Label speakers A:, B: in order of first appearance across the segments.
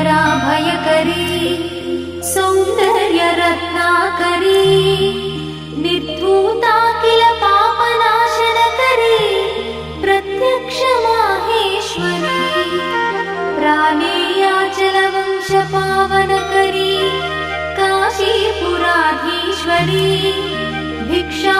A: पराभयकरी सौन्दर्यरत्नाकरी प्रत्यक्ष माहेश्वरी प्राणीयाचलवंश पावन करी काशीपुराहीश्वरी भिक्षा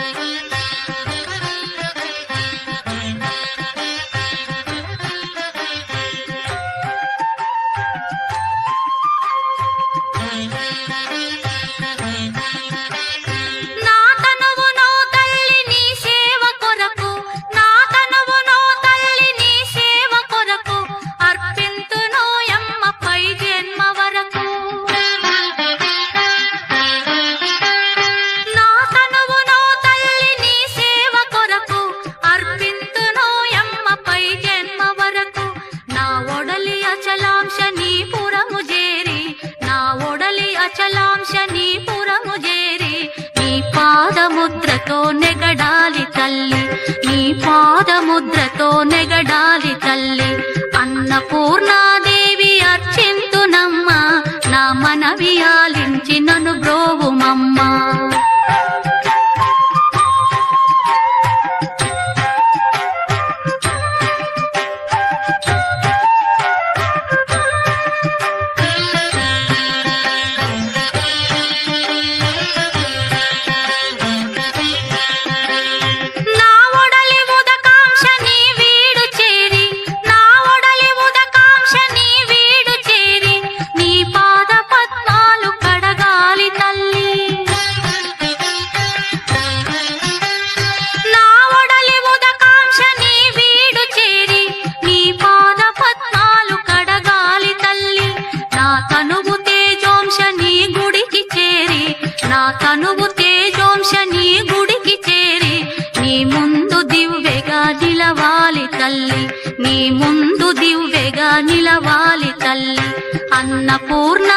B: తల్లి అన్నపూర్ణ ಅನ್ನಪೂರ್ಣ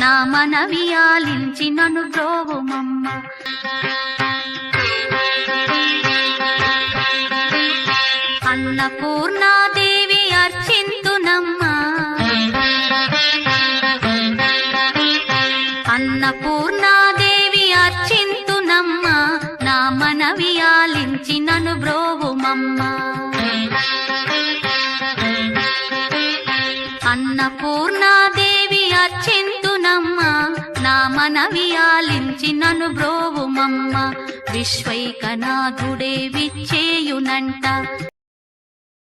B: నా మనవి ఆలించి నన్ను ద్రోవుమమ్మ. అన్నపూర్ణాదేవి అర్చింతునమ్మ. అన్నపూర్ణాదేవి అర్చింతునమ్మ. నా మనవి ఆలించి నన్ను బ్రోవుమమ్మ అన్నపూర్ణాదేవి అర్చింతునమ్మ నా మనవి ఆలించి నన్ను బ్రోవుమమ్మ విశ్వైకనాథుడే విచ్చేయునంట.